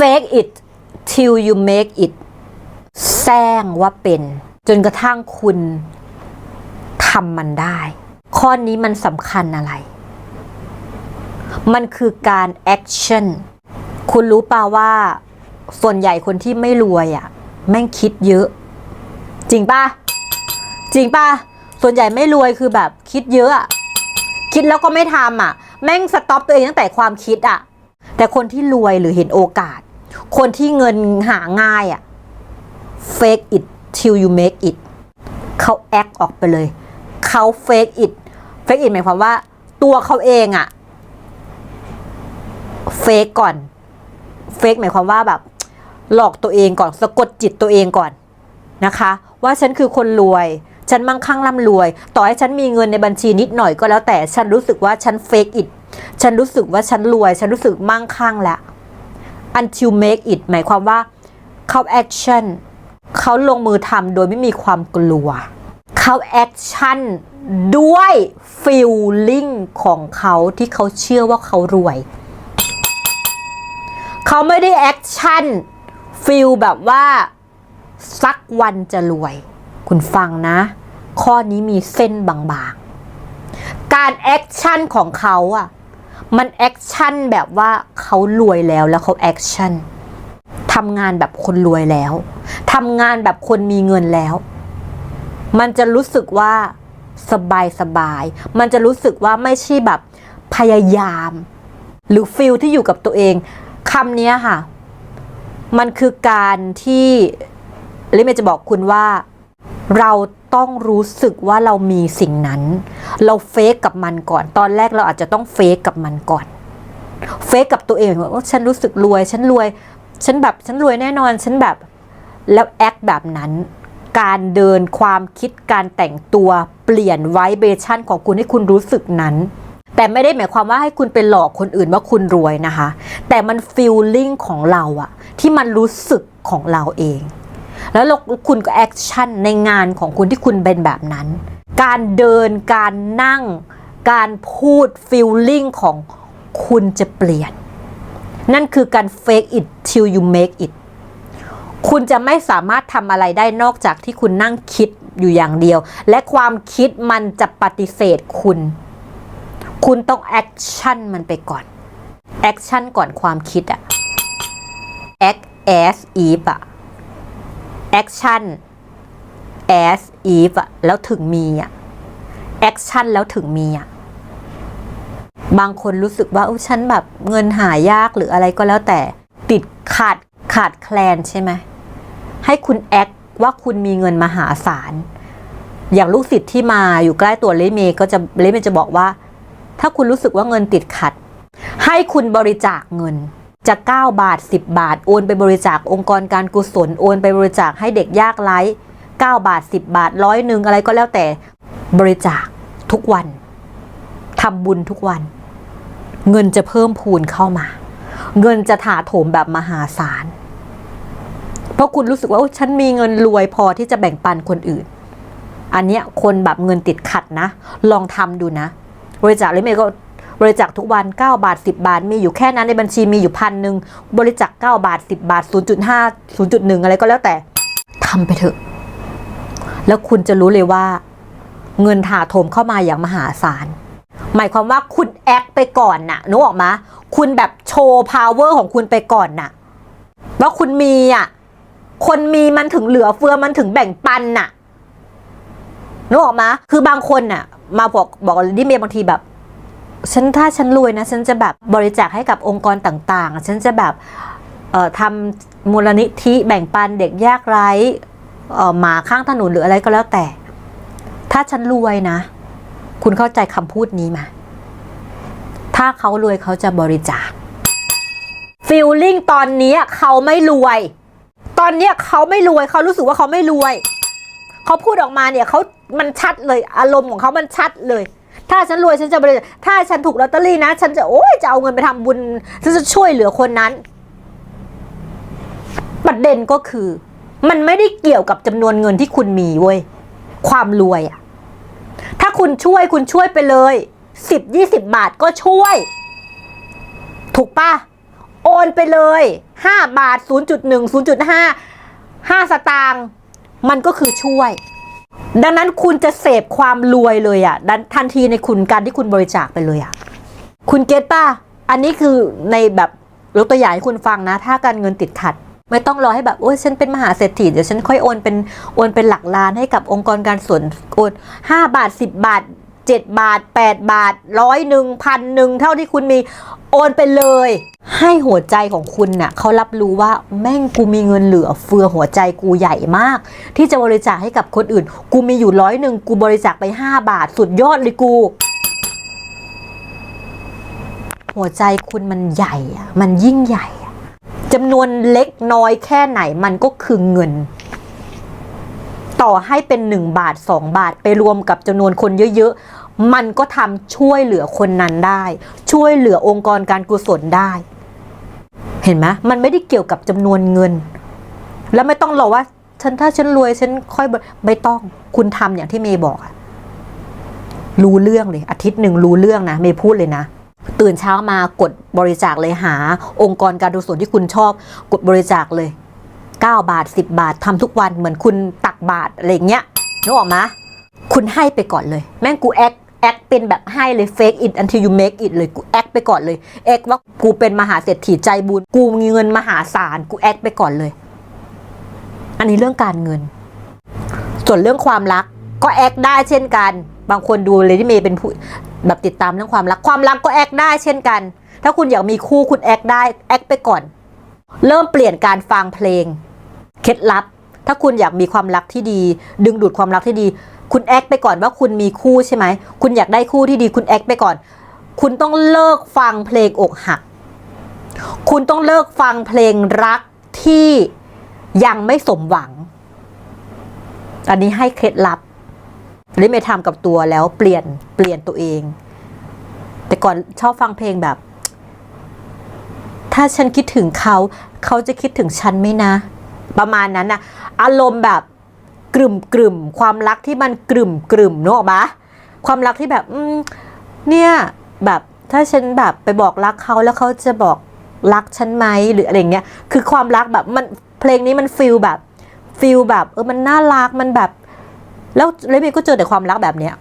fake it till you make it แซงว่าเป็น จนกระทั่งคุณทำมันได้ ข้อนี้มันสำคัญอะไร มันคือการ action คุณรู้ป่าว่าส่วนใหญ่คนที่ไม่รวยอะ่ะ แม่งคิดเยอะ จริงป่ะ จริงป่ะ ส่วนใหญ่ไม่รวยคือแบบคิดเยอะอะคิดแล้วก็ไม่ทำอะ แม่งสต็อปตัวเองตั้งแต่ความคิดอะ แต่คนที่รวยหรือเห็นโอกาส คนที่เงินหาง่ายอะ fake it till you make it เขา act ออกไปเลย เขา fake it fake it หมายความว่า ตัวเขาเองอะ fake ก่อน fake หมายความว่าแบบ หลอกตัวเองก่อน สะกดจิตตัวเองก่อนนะคะ ว่าฉันคือคนรวย ฉันมั่งคั่งร่ำรวย ต่อให้ฉันมีเงินในบัญชีนิดหน่อยก็แล้วแต่ ฉันรู้สึกว่าฉัน fake it ฉันรู้สึกว่าฉันรวย ฉันรู้สึกมั่งคั่งแล้ว until make it หมายความว่าเขา action เขาลงมือทำโดยไม่มีความกลัว เขาแอคชั่นด้วย feeling ของเขาที่เขาเชื่อว่าเขารวย เขาไม่ได้แอคชั่นฟีลแบบว่าสักวันจะรวย คุณฟังนะ ข้อนี้มีเส้นบางๆ การแอคชั่นของเขาอะ มันแอคชั่นแบบว่าเขารวยแล้วแล้วเขาแอคชั่นทำงานแบบคนรวยแล้วทำงานแบบคนมีเงินแล้ว มันจะรู้สึกว่าสบายสบาย มันจะรู้สึกว่าไม่ใช่แบบพยายาม หรือฟิลที่อยู่กับตัวเองคำนี้ค่ะ มันคือการที่ลิเมจะบอกคุณว่าเรา ต้องรู้สึกว่าเรามีสิ่งนั้น เราเฟกกับมันก่อน ตอนแรกเราอาจจะต้องเฟกกับมันก่อน เฟกกับตัวเองว่าฉันรู้สึกรวย ฉันรวย ฉันแบบ ฉันรวยแน่นอน ฉันแบบ แล้วแอคแบบนั้น การเดินความคิด การแต่งตัวเปลี่ยนไวเบชั่นของคุณให้คุณรู้สึกนั้น แต่ไม่ได้หมายความว่าให้คุณไปหลอกคนอื่นว่าคุณรวยนะคะ แต่มันฟีลลิ่งของเราอะที่มันรู้สึกของเราเอง แล้วคุณก็แอคชั่นในงานของคุณที่คุณเป็นแบบนั้น การเดินการนั่ง การพูดฟีลลิ่งของคุณจะเปลี่ยน นั่นคือการ fake it till you make it คุณจะไม่สามารถทำอะไรได้นอกจากที่คุณนั่งคิดอยู่อย่างเดียว และความคิดมันจะปฏิเสธคุณ คุณต้องแอคชั่นมันไปก่อน แอคชั่นก่อนความคิดอะ act as if อะ action as if แล้วถึงมีอะ action แล้วถึงมีอะบางคนรู้สึกว่าอฉันแบบเงินหายากหรืออะไรก็แล้วแต่ติดขาดขาดแคลนใช่ไหมให้คุณแอคว่าคุณมีเงินมหาศาล อย่างลูกศิษย์ที่มาอยู่ใกล้ตัวเลเมย์ก็จะเลเมย์จะบอกว่า ถ้าคุณรู้สึกว่าเงินติดขัด ให้คุณบริจาคเงิน จะ 9 บาท 10 บาท โอนไปบริจาคองค์กรการกุศล โอนไปบริจาคให้เด็กยากไร้ 9 บาท 10 บาทร้อยหนึ่งอะไรก็แล้วแต่บริจาคทุกวันทำบุญทุกวัน เงินจะเพิ่มพูนเข้ามา เงินจะถาโถมแบบมหาศาล เพราะคุณรู้สึกว่าโอ้ฉันมีเงินรวยพอที่จะแบ่งปันคนอื่น อันเนี้ยคนแบบเงินติดขัดนะ ลองทำดูนะ บริจาคเลยเมย์ก็ บริจาคทุกวัน 9 บาท 10 บาท มีอยู่แค่นั้นในบัญชีมีอยู่พันหนึ่งบริจาค9บาท 10 บาท 0.5 0.1 อะไรก็แล้วแต่ทำไปเถอะ แล้วคุณจะรู้เลยว่า เงินถาโถมเข้ามาอย่างมหาศาลหมายความว่าคุณแอคไปก่อนน่ะนึกออกมาคุณแบบโชว์พาวเวอร์ของคุณไปก่อนน่ะว่าคุณมีอะคนมีมันถึงเหลือเฟือมันถึงแบ่งปันน่ะนึกออกมาคือบางคนน่ะ มาบอกบอกดิเมย์บางทีแบบ ฉันถ้าฉันรวยนะ ฉันจะแบบบริจาคให้กับองค์กรต่างๆ ฉันจะแบบทำมูลนิธิแบ่งปันเด็กยากไร้หมาข้างถนนหรืออะไรก็แล้วแต่ ถ้าฉันรวยนะ คุณเข้าใจคำพูดนี้ไหมถ้าเขารวยเขาจะบริจาคฟีลลิ่งตอนนี้เขาไม่รวย ตอนนี้เขาไม่รวยเขารู้สึกว่าเขาไม่รวย เขาพูดออกมาเนี่ยเขามันชัดเลยอารมณ์ของเขามันชัดเลย ถ้าฉันรวยฉันจะบริจาคถ้าฉันถูกลอตเตอรี่นะ ฉันจะโอ้ยจะเอาเงินไปทำบุญฉันจะช่วยเหลือคนนั้น ประเด็นก็คือ มันไม่ได้เกี่ยวกับจำนวนเงินที่คุณมีเว้ยความรวยอะถ้าคุณช่วยคุณช่วยไปเลยสิบยี่สิบบาทก็ช่วย ถูกปะโอนไปเลย5บาท0.1 0.5 5สตางค์มันก็คือช่วย ดังนั้นคุณจะเสพความรวยเลยอะ่ะทันทีในคุณการที่คุณบริจาคไปเลยอะ่ะ คุณเก็ตป่ะ อันนี้คือในแบบยกตัวอย่างให้คุณฟังนะ ถ้าการเงินติดขัด ไม่ต้องรอให้แบบโอ้ยฉันเป็นมหาเศรษฐีเดี๋ยวฉันค่อยโอนเป็นโอนเป็นหลักล้านให้กับองค์กรการส่วนโอน5บาท10บาท 7 บาท 8 บาทร้อยหนึ่งพันหนึ่งเท่าที่คุณมีโอนไปเลย ให้หัวใจของคุณน่ะเขารับรู้ว่าแม่งกูมีเงินเหลือเฟือหัวใจกูใหญ่มาก ที่จะบริจาคให้กับคนอื่น กูมีอยู่ร้อยหนึ่งกูบริจาคไป 5 บาทสุดยอดเลยกู หัวใจคุณมันใหญ่อะมันยิ่งใหญ่อะจำนวนเล็กน้อยแค่ไหนมันก็คือเงิน ต่อให้เป็น 1 บาท 2 บาทไปรวมกับจำนวนคนเยอะๆ มันก็ทำช่วยเหลือคนนั้นได้ ช่วยเหลือองค์กรการกุศลได้ เห็นไหมมันไม่ได้เกี่ยวกับจำนวนเงิน แล้วไม่ต้องรอว่า ฉันถ้าฉันรวยฉันค่อยไม่ต้องคุณทำอย่างที่เมย์บอกรู้เรื่องเลย อาทิตย์หนึ่งรู้เรื่องนะเมย์พูดเลยนะตื่นเช้ามากดบริจาคเลยหา องค์กรการกุศลที่คุณชอบ กดบริจาคเลย 9 บาท 10 บาททำทุกวันเหมือนคุณตั บาทอะไรเงี้ยนึกออกไหมคุณให้ไปก่อนเลย แม่งกูแอคแอคเป็นแบบให้เลย fake it until you make it เลย กูแอคไปก่อนเลย แอคว่ากูเป็นมหาเศรษฐีใจบุญ กูมีเงินมหาศาล กูแอคไปก่อนเลย อันนี้เรื่องการเงิน ส่วนเรื่องความรัก ก็แอคได้เช่นกัน บางคนดูเลยที่เมย์เป็นผู้แบบติดตามเรื่องความรัก ความรักก็แอคได้เช่นกัน ถ้าคุณอยากมีคู่คุณแอคได้ แอคไปก่อน เริ่มเปลี่ยนการฟังเพลง เคล็ดลับ ถ้าคุณอยากมีความรักที่ดี ดึงดูดความรักที่ดี คุณแอคไปก่อนว่าคุณมีคู่ใช่ไหม คุณอยากได้คู่ที่ดี คุณแอคไปก่อน คุณต้องเลิกฟังเพลงอกหัก คุณต้องเลิกฟังเพลงรักที่ยังไม่สมหวัง อันนี้ให้เคล็ดลับลิเมย์ทำกับตัวแล้วเปลี่ยนเปลี่ยนตัวเอง แต่ก่อนชอบฟังเพลงแบบ ถ้าฉันคิดถึงเขา เขาจะคิดถึงฉันไหมนะ ประมาณนั้นนะ อารมณ์แบบกลุ่มกลุ่มความรักที่มันกลุ่มกลุ่มๆนึกออกปะความรักที่แบบอืมเนี่ยแบบถ้าฉันแบบไปบอกรักเขาแล้วเขาจะบอกรักฉันไหมหรืออะไรเงี้ยคือความรักแบบมันเพลงนี้มันฟิลแบบฟิลแบบเออมันน่ารักมันแบบ แล้วเลมี่ก็เจอแต่ความรักแบบเนี้ย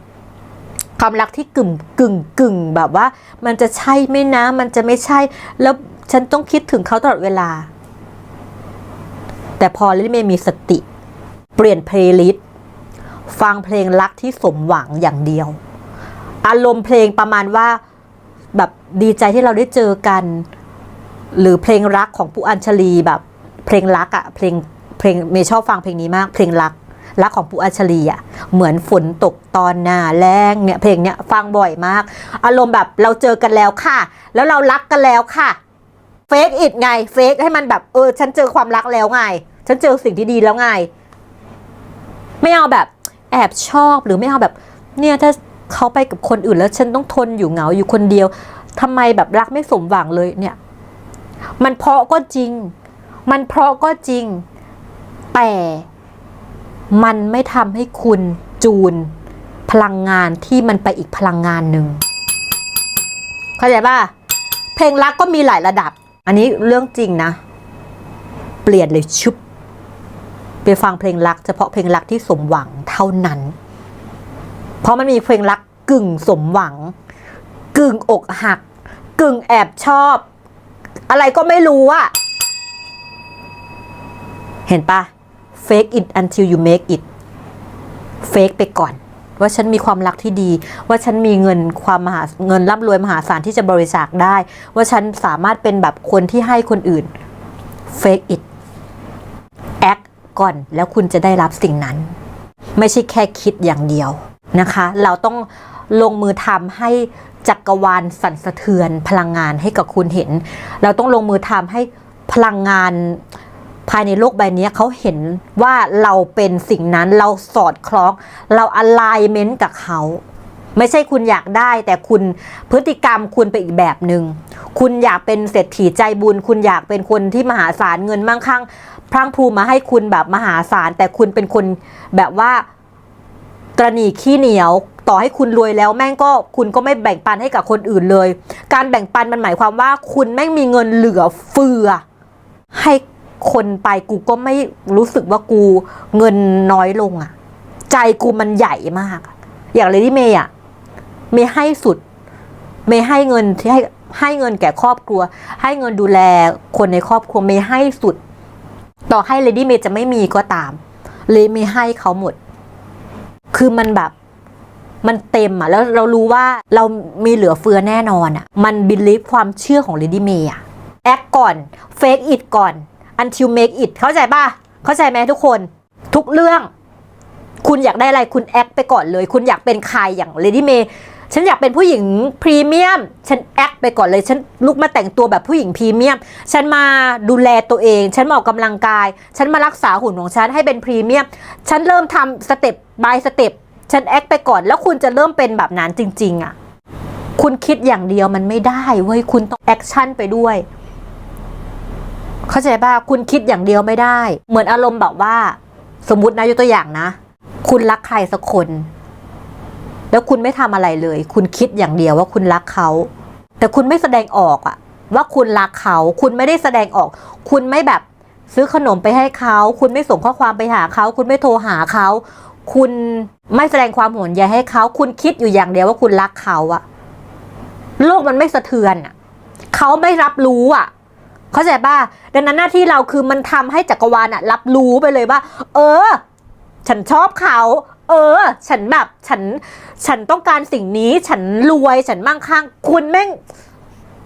ความรักที่กึ่งกึ่งกึ่งแบบว่า มันจะใช่ไหมนะ มันจะไม่ใช่ แล้วฉันต้องคิดถึงเขาตลอดเวลา แต่พอเลมี่มีสติ เปลี่ยนเพลย์ลิสต์ฟังเพลงรักที่สมหวังอย่างเดียว อารมณ์เพลงประมาณว่าแบบดีใจที่เราได้เจอกัน หรือเพลงรักของปุอัญชลีแบบเพลงรักอะเพลงเพลงเมย์ชอบฟังเพลงนี้มาก เพลงรักรักของปุอัญชลีอะเหมือนฝนตกตอนหน้าแรงเนี่ยเพลงเนี้ยฟังบ่อยมาก อารมณ์แบบเราเจอกันแล้วค่ะ แล้วเรารักกันแล้วค่ะเฟกอิดไงเฟกให้มันแบบเออฉันเจอความรักแล้วไง ฉันเจอสิ่งที่ดีแล้วไง ไม่เอาแบบแอบชอบหรือไม่เอาแบบ เนี่ยถ้าเขาไปกับคนอื่นแล้วฉันต้องทนอยู่เหงาอยู่คนเดียวทำไมแบบรักไม่สมหวังเลยเนี่ย มันเพราะก็จริง มันเพราะก็จริง แต่มันไม่ทำให้คุณจูนพลังงานที่มันไปอีกพลังงานหนึ่งเข้าใจป่ะ เพลงรักก็มีหลายระดับ อันนี้เรื่องจริงนะ เปลี่ยนเลยชุบ ไปฟังเพลงรัก เฉพาะเพลงรักที่สมหวังเท่านั้น เพราะมันมีเพลงรักกึ่งสมหวัง กึ่งอกหัก กึ่งแอบชอบ อะไรก็ไม่รู้อะเห็นปะ fake it until you make it fake ไปก่อน ว่าฉันมีความรักที่ดี ว่าฉันมีเงินความมหาเงินร่ำรวยมหาศาลที่จะบริจาคได้ ว่าฉันสามารถเป็นแบบคนที่ให้คนอื่น fake it ก่อน แล้วคุณจะได้รับสิ่งนั้น ไม่ใช่แค่คิดอย่างเดียวนะคะ เราต้องลงมือทำให้จักรวาลสั่นสะเทือนพลังงานให้กับคุณเห็น เราต้องลงมือทำให้พลังงานภายในโลกใบนี้เขาเห็นว่าเราเป็นสิ่งนั้นเราสอดคล้อง เรา alignment กับเขาไม่ใช่คุณอยากได้แต่คุณพฤติกรรมคุณไปอีกแบบหนึง่งคุณอยากเป็นเศรษฐีใจบุญ คุณอยากเป็นคนที่มหาศาลเงินมั่งคั่ง พรังพูมาให้คุณแบบมหาศาลแต่คุณเป็นคนแบบว่าตระหนี่ขี้เหนียวต่อให้คุณรวยแล้วแม่งก็คุณก็ไม่แบ่งปันให้กับคนอื่นเลย การแบ่งปันมันหมายความว่า คุณแม่งมีเงินเหลือเฟือ ให้คนไปกูก็ไม่รู้สึกว่ากูเงินน้อยลงอะใจกูมันใหญ่มากอะอย่างเลดี้เมย์อะเมย์ให้สุด เมย์ให้เงินที่ให้ให้เงินแก่ครอบครัว ให้เงินดูแลคนในครอบครัวเมย์ให้สุด ต่อให้เลดี้เมย์จะไม่มีก็ตามเลยเมย์ให้เขาหมด คือมันแบบมันเต็มอะแล้วเรารู้ว่าเรามีเหลือเฟือแน่นอนอะมันบิลีฟความเชื่อของเลดี้เมย์อะแอคก่อนเฟกอิ t ก่อน until make it เข้าใจป่ะ เข้าใจไหมทุกคน ทุกเรื่อง คุณอยากได้อะไรคุณแอคไปก่อนเลย คุณอยากเป็นใครอย่างเลดี้เมย์ ฉันอยากเป็นผู้หญิงพรีเมียม ฉันแอคไปก่อนเลย ฉันลุกมาแต่งตัวแบบผู้หญิงพรีเมียม ฉันมาดูแลตัวเอง ฉันมาออกกำลังกาย ฉันมารักษาหุ่นของฉันให้เป็นพรีเมียม ฉันเริ่มทำสเต็ปบายสเต็ป ฉันแอคไปก่อน แล้วคุณจะเริ่มเป็นแบบนั้นจริง ๆอะ คุณคิดอย่างเดียวมันไม่ได้เว้ย คุณต้องแอคชั่นไปด้วย เข้าใจป่ะ คุณคิดอย่างเดียวไม่ได้ เหมือนอารมณ์แบบว่า สมมตินะยกตัวอย่างนะ คุณรักใครสักคน แล้วคุณไม่ทำอะไรเลย คุณคิดอย่างเดียวว่าคุณรักเขา แต่คุณไม่แสดงออกอะว่าคุณรักเขา คุณไม่ได้แสดงออก คุณไม่แบบซื้อขนมไปให้เขา คุณไม่ส่งข้อความไปหาเขา คุณไม่โทรหาเขา คุณไม่แสดงความห่วงใยให้เขา คุณคิดอยู่อย่างเดียวว่าคุณรักเขาอะโลกมันไม่สะเทือนอะเขาไม่รับรู้อะเข้าใจป่ะ ดังนั้นหน้าที่เราคือมันทำให้จักรวาลอะรับรู้ไปเลยว่า เออ ฉันชอบเขา เออ ฉันแบบฉันฉันต้องการสิ่งนี้ ฉันรวยฉันมั่งคั่งคุณแม่ง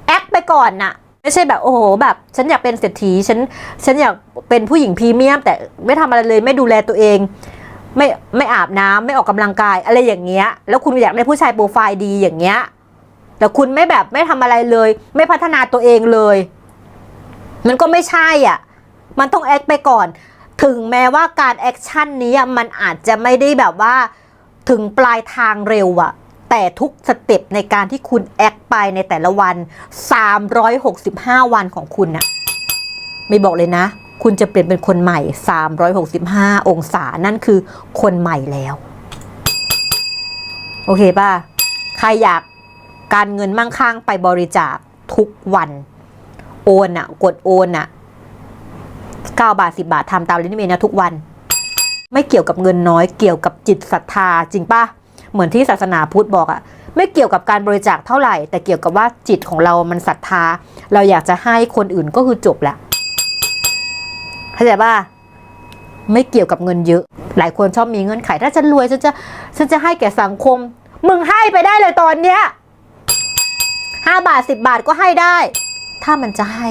แอคไปก่อนน่ะ ไม่ใช่แบบโอ้โหแบบ ฉันอยากเป็นเศรษฐีฉันฉันอยากเป็นผู้หญิงพรีเมียม แต่ไม่ทำอะไรเลยไม่ดูแลตัวเอง ไม่ไม่อาบน้ำไม่ออกกำลังกายอะไรอย่างเงี้ย แล้วคุณอยากได้ผู้ชายโปรไฟล์ดีอย่างเงี้ยแต่คุณไม่แบบไม่ทำอะไรเลย ไม่พัฒนาตัวเองเลย มันก็ไม่ใช่อะ มันต้องแอคไปก่อน ถึงแม้ว่าการแอคชั่นนี้มันอาจจะไม่ได้แบบว่าถึงปลายทางเร็วอะแต่ทุกสเต็ปในการที่คุณแอคไปในแต่ละวัน 365 วันของคุณน่ะไม่บอกเลยนะ คุณจะเปลี่ยนเป็นคนใหม่ 365 องศานั่นคือคนใหม่แล้ว โอเคป่ะ ใครอยากการเงินมั่งคั่งไปบริจาคทุกวัน โอนอะกดโอนอะ 9 บาท 10 บาททำตามลินิเมนะทุกวัน ไม่เกี่ยวกับเงินน้อยเกี่ยวกับจิตศรัทธาจริงปะเหมือนที่ศาสนาพุทธบอกอะไม่เกี่ยวกับการบริจาคเท่าไหร่ แต่เกี่ยวกับว่าจิตของเรามันศรัทธา เราอยากจะให้คนอื่นก็คือจบแหละเข้าใจปะไม่เกี่ยวกับเงินเยอะ หลายคนชอบมีเงื่อนไข ถ้าฉันรวยฉันจะฉันจะให้แก่สังคม มึงให้ไปได้เลยตอนเนี้ยห้าบาทสิบบาทก็ให้ได้ ถ้ามันจะให้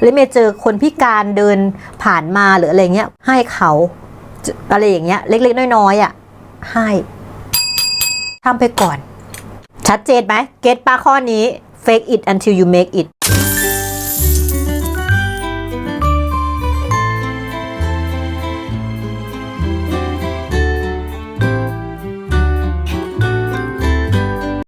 หรือเมย์เจอคนพิการเดินผ่านมาหรืออะไรเงี้ย ให้เขาอะไรอย่างเงี้ย เล็ก ๆ น้อยๆอะให้ทำไปก่อน ชัดเจนไหมเก็ตปาข้อนี้ fake it until you make it